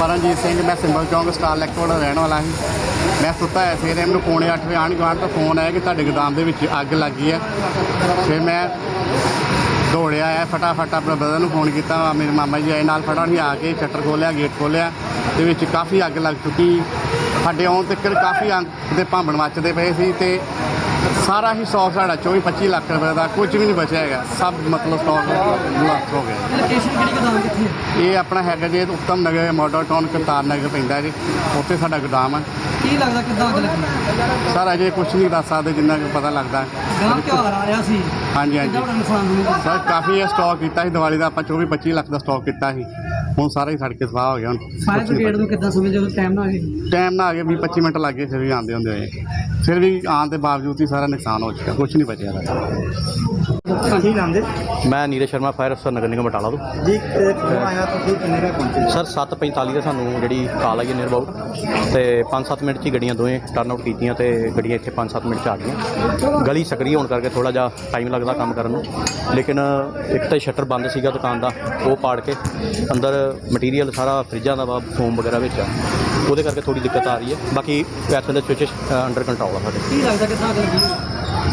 ਪਰਮਜੀਤ ਸਿੰਘ, ਮੈਂ ਸਿੰਬਲ ਚੌਂਕ ਸਟਾਰ ਲੈਕਟੋਰ ਦਾ ਰਹਿਣ ਵਾਲਾ ਸੀ। ਮੈਂ ਸੁੱਤਾ ਹੈ ਸਵੇਰੇ ਮੈਨੂੰ ਪੌਣੇ 8 ਵਜੇ ਆਣ ਗੁਆਂਢ ਤੋਂ ਫੋਨ ਆਇਆ ਕਿ ਤੁਹਾਡੇ ਗੋਦਾਮ ਦੇ ਵਿੱਚ ਅੱਗ ਲੱਗੀ ਹੈ। ਫਿਰ ਮੈਂ ਦੌੜਿਆ ਆ ਫਟਾਫਟ, ਆਪਣੇ ਬ੍ਰਦਰ ਨੂੰ ਫੋਨ ਕੀਤਾ ਮੇਰੇ ਮਾਮਾ ਜੀ ਆਏ ਨਾਲ ਫਟਾਫਟ ਆ ਕੇ ਸ਼ਟਰ ਖੋਲ੍ਹਿਆ ਗੇਟ ਖੋਲ੍ਹਿਆ ਤੇ ਵਿੱਚ ਕਾਫੀ ਅੱਗ ਲੱਗ ਚੁੱਕੀ। ਸਾਡੇ ਆਉਣ ਤੱਕ ਕਾਫੀ ਅੰਗ ਦੇ ਭਾਂਬਣ ਮੱਚਦੇ ਪਏ ਸੀ ਤੇ ਸਾਰਾ ਹੀ ਸਟਾਕ ਸਾਡਾ 24 25 ਲੱਖ ਰੁਪਏ ਦਾ ਕੁਝ ਵੀ ਨਹੀਂ ਬਚਿਆ ਹੈਗਾ। ਸਭ ਮਤਲਬ ਸਟਾਕ ਲਾਸ ਹੋ ਗਿਆ ਲੋਕੇਸ਼ਨ ਕਿਹੜੀ ਗੋਦਾਮ ਕਿੱਥੇ ਹੈ? ਇਹ ਆਪਣਾ ਹੈਗਾ ਜੀ ਉੱਤਮ ਨਗਰ ਮਾਡਲ ਟਾਊਨ ਕਰਤਾਰ ਨਗਰ ਪੈਂਦਾ ਜੀ। ਉੱਥੇ ਸਾਡਾ ਗੋਦਾਮ ਹੈ। ਕੀ ਲੱਗਦਾ ਕਿੱਦਾਂ ਅੱਗ ਲੱਗੀ? ਸਰ ਅਜੇ ਕੁਝ ਨਹੀਂ ਦੱਸ ਸਕਦੇ ਜਿੰਨਾ ਕੁ ਪਤਾ ਲੱਗਦਾ। ਗਾਂ ਤਿਉਹਾਰ ਆ ਰਿਹਾ ਸੀ। ਹਾਂਜੀ ਕਿੰਨਾ ਹਾਂਜੀ ਵੱਡਾ ਨੁਕਸਾਨ ਹੋਊਗਾ ਸਰ ਕਾਫੀ ਇਹ ਸਟਾਕ ਕੀਤਾ ਸੀ ਦੀਵਾਲੀ ਦਾ ਆਪਾਂ 24 25 ਲੱਖ ਦਾ ਸਟਾਕ ਕੀਤਾ ਸੀ। ਹੁਣ ਸਾਰਾ ਹੀ ਸੜ ਕੇ ਸਵਾਹ ਹੋ ਗਿਆ ਹੁਣ। ਫਾਇਰ ਬ੍ਰਿਗੇਡ ਨੂੰ ਕਿੱਦਾਂ ਸਮਝ ਜਦੋਂ ਟਾਈਮ ਨਾਲ ਆ ਗਏ? ਟਾਈਮ ਨਾਲ ਆ ਗਏ 20 25 ਮਿੰਟ ਲੱਗ ਗਏ ਫਿਰ ਵੀ ਆਉਂਦੇ ਹੁੰਦੇ ਹੋਏ। ਫਿਰ ਵੀ ਆਉਣ ਦੇ ਬਾਵਜੂਦ ਹੀ ਸਾਰਾ ਨੁਕਸਾਨ ਹੋ ਚੁੱਕਾ ਕੁਝ ਨਹੀਂ ਬਚਿਆ। ਦਾ ਹਾਂਜੀ ਜਾਂਦੇ ਮੈਂ ਨੀਰਜ ਸ਼ਰਮਾ ਫਾਇਰ ਅਫਸਰ ਨਗਰ ਨਿਗਮ ਬਟਾਲਾ ਤੋਂ। ਜੀ ਕੌਣ ਆਇਆ ਤੁਸੀਂ ਕਿੰਨੇ ਦਾ ਪਹੁੰਚੇ? ਸਰ 7:45 ਦਾ ਸਾਨੂੰ ਜਿਹੜੀ ਕਾਲ ਆਈ ਨੀਅਰ ਅਬਾਊਟ ਤੇ 5-7 ਮਿੰਟ 'ਚ ਹੀ ਗੱਡੀਆਂ ਦੋਵੇਂ ਟਰਨ ਆਊਟ ਕੀਤੀਆਂ ਤੇ ਗੱਡੀਆਂ ਇੱਥੇ 5-7 ਮਿੰਟ 'ਚ ਆ ਗਈਆਂ। ਗਲੀ ਸਕਰੀ ਹੋਣ ਕਰਕੇ ਥੋੜਾ ਜਿਹਾ ਟਾਈਮ ਲੱਗਦਾ ਕੰਮ ਕਰਨ ਨੂੰ। ਲੇਕਿਨ ਇੱਕ ਤਾਂ ਸ਼ਟਰ ਬੰਦ ਸੀਗਾ ਦੁਕਾਨ ਦਾ ਉਹ ਪਾੜ ਕੇ ਅੰਦਰ ਮਟੀਰੀਅਲ ਸਾਰਾ ਫਰਿੱਜਾਂ ਦਾ ਵਾ ਫੋਮ ਵਗੈਰਾ ਵਿੱਚ ਆ। ਉਹਦੇ ਕਰਕੇ ਥੋੜੀ ਦਿੱਕਤ ਆ ਰਹੀ ਹੈ। ਬਾਕੀ ਵੈਸੇ ਦੇ ਸਵਿਚ ਅੰਡਰ ਕੰਟਰੋਲ ਆ ਸਾਡੇ। ਕੀ ਲੱਗਦਾ ਕਿੱਦਾਂ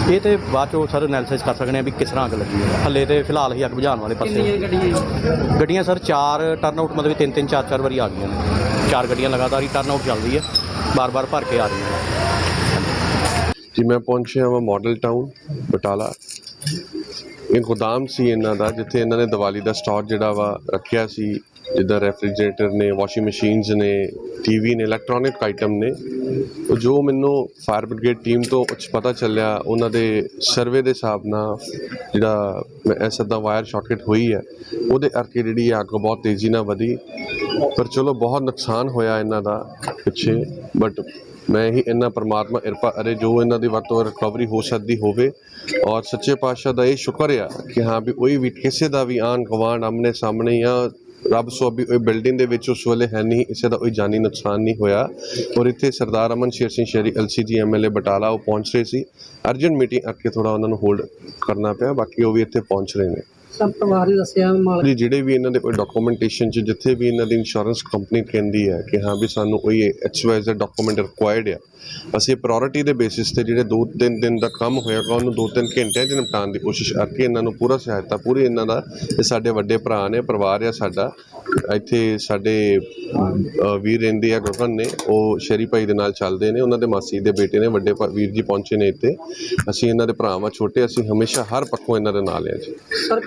ਇਹ ਤੇ ਬਾਅਦ ਚੋਂ ਸਰ ਐਨਾਲਿਸਿਸ ਕਰ ਸਕਦੇ ਆ ਵੀ ਕਿਸ ਤਰ੍ਹਾਂ ਅੱਗ ਲੱਗੀ ਹੈ। ਹੱਲੇ ਤੇ ਫਿਲਹਾਲ ਹੀ ਅੱਗ ਬੁਝਾਉਣ ਵਾਲੇ ਪਾਸੇ। ਕਿੰਨੀਆਂ ਗੱਡੀਆਂ ਗੱਡੀਆਂ ਸਰ ਚਾਰ ਟਰਨ ਆਊਟ ਮਤਲਬ ਤਿੰਨ ਤਿੰਨ ਚਾਰ ਚਾਰ ਵਾਰੀ ਆ ਗਈਆਂ ਨੇ। ਚਾਰ ਗੱਡੀਆਂ ਲਗਾਤਾਰ ਹੀ ਟਰਨ ਆਊਟ ਚੱਲ ਰਹੀ ਹੈ। ਬਾਰ-ਬਾਰ ਭਰ ਕੇ ਆ ਰਹੀਆਂ ਨੇ। ਜੀ ਮੈਂ ਪਹੁੰਚਿਆ ਹਾਂ ਮਾਡਲ ਟਾਊਨ ਬਟਾਲਾ। ਇਹ ਗੋਦਾਮ ਸੀ ਇਹਨਾਂ ਦਾ, ਜਿੱਥੇ ਇਹਨਾਂ ਨੇ ਦੀਵਾਲੀ ਦਾ ਸਟਾਕ ਜਿਹੜਾ ਵਾ ਰੱਖਿਆ ਸੀ, ਜਿੱਦਾਂ ਰੈਫਰੀਜਰੇਟਰ ਨੇ, ਵਾਸ਼ਿੰਗ ਮਸ਼ੀਨਸ ਨੇ ਟੀਵੀ ਨੇ ਇਲੈਕਟ੍ਰੋਨਿਕ ਆਈਟਮ ਨੇ। ਜੋ ਮੈਨੂੰ ਫਾਇਰ ਬ੍ਰਿਗੇਡ ਟੀਮ ਤੋਂ ਕੁਛ ਪਤਾ ਚੱਲਿਆ, ਉਹਨਾਂ ਦੇ ਸਰਵੇ ਦੇ ਹਿਸਾਬ ਨਾਲ ਜਿਹੜਾ ਐਸਾ ਦਾ ਵਾਇਰ ਸ਼ਾਰਟਕਟ ਹੋਈ ਹੈ, ਉਹਦੇ ਕਰਕੇ ਜਿਹੜੀ ਇਹ ਅੱਗ ਬਹੁਤ ਤੇਜ਼ੀ ਨਾਲ ਵਧੀ। ਪਰ ਚਲੋ, ਬਹੁਤ ਨੁਕਸਾਨ ਹੋਇਆ ਇਹਨਾਂ ਦਾ ਪਿੱਛੇ ਬਟ ਮੈਂ ਹੀ ਇਹਨਾਂ ਪਰਮਾਤਮਾ ਕਿਰਪਾ ਅਰੇ ਜੋ ਇਹਨਾਂ ਦੀ ਵਰਤੋਂ ਰਿਕਵਰੀ ਹੋ ਸਕਦੀ ਹੋਵੇ। ਔਰ ਸੱਚੇ ਪਾਤਸ਼ਾਹ ਦਾ ਇਹ ਸ਼ੁਕਰ ਆ ਕਿ ਹਾਂ ਵੀ ਕੋਈ ਵੀ ਕਿਸੇ ਦਾ ਵੀ ਆਨ ਗਵਾਂਡ ਆਮਨੇ ਸਾਹਮਣੇ ਜਾਂ ਰੱਬ ਸੋ ਵੀ ਉਹ ਬਿਲਡਿੰਗ ਦੇ ਵਿੱਚ ਉਸ ਵੇਲੇ ਹੈ ਨਹੀਂ, ਕਿਸੇ ਦਾ ਕੋਈ ਜਾਨੀ ਨੁਕਸਾਨ ਨਹੀਂ ਹੋਇਆ। ਔਰ ਇੱਥੇ ਸਰਦਾਰ ਅਮਨ ਸ਼ੇਰ ਸਿੰਘ ਸ਼ੇਰੀ ਐਲਸੀਜੀ ਐਮਐਲਏ ਬਟਾਲਾ ਉਹ ਪਹੁੰਚ ਰਹੇ ਸੀ। ਅਰਜੈਂਟ ਮੀਟਿੰਗ ਕਰਕੇ ਥੋੜਾ ਉਹਨਾਂ ਨੂੰ ਹੋਲਡ ਕਰਨਾ ਪਿਆ, ਬਾਕੀ ਉਹ ਵੀ ਇੱਥੇ ਪਹੁੰਚ ਰਹੇ ਨੇ। ਸਭ ਪਰਿਵਾਰ ਨੇ ਦੱਸਿਆ ਮਾਲਕ ਜੀ ਜਿਹੜੇ ਵੀ ਇਹਨਾਂ ਦੇ ਕੋਈ ਡਾਕੂਮੈਂਟੇਸ਼ਨ ਚ ਜਿੱਥੇ ਵੀ ਇਹਨਾਂ ਦੀ ਇੰਸ਼ੋਰੈਂਸ ਕੰਪਨੀ ਕਹਿੰਦੀ ਹੈ ਕਿ ਹਾਂ ਵੀ ਸਾਨੂੰ ਕੋਈ ਐਚਵਾਈਜ਼ ਡਾਕੂਮੈਂਟ ਰਿਕੁਆਇਰਡ ਆ ਅਸੀਂ ਪ੍ਰਾਇੋਰਟੀ ਦੇ ਬੇਸਿਸ ਤੇ ਜਿਹੜੇ 2-3 ਦਿਨ ਦਾ ਕੰਮ ਹੋਏਗਾ ਉਹਨੂੰ 2-3 ਘੰਟਿਆਂ 'ਚ ਨਿਪਟਾਉਣ ਦੀ ਕੋਸ਼ਿਸ਼ ਕਰਕੇ ਇਹਨਾਂ ਨੂੰ ਪੂਰਾ ਸਹਾਇਤਾ ਪੂਰੀ ਇਹਨਾਂ ਦਾ ਇਹ ਸਾਡੇ ਵੱਡੇ ਭਰਾ ਨੇ ਪਰਿਵਾਰ ਆ ਸਾਡਾ ਇੱਥੇ ਸਾਡੇ ਵੀਰ ਰਹਿੰਦੇ ਆ ਗਗਨ ਨੇ ਉਹ ਸ਼ਰੀ ਭਾਈ ਦੇ ਨਾਲ ਚੱਲਦੇ ਨੇ ਉਹਨਾਂ ਦੇ ਮਾਸੀ ਦੇ ਬੇਟੇ ਨੇ ਵੱਡੇ ਵੀਰ ਜੀ ਪਹੁੰਚੇ ਨੇ ਇੱਥੇ ਅਸੀਂ ਇਹਨਾਂ ਦੇ ਭਰਾਵਾਂ ਛੋਟੇ ਅਸੀਂ ਹਮੇਸ਼ਾ ਹਰ ਪੱਖੋਂ ਇਹਨਾਂ ਦੇ ਨਾਲ ਆ ਜੀ। ਸਰ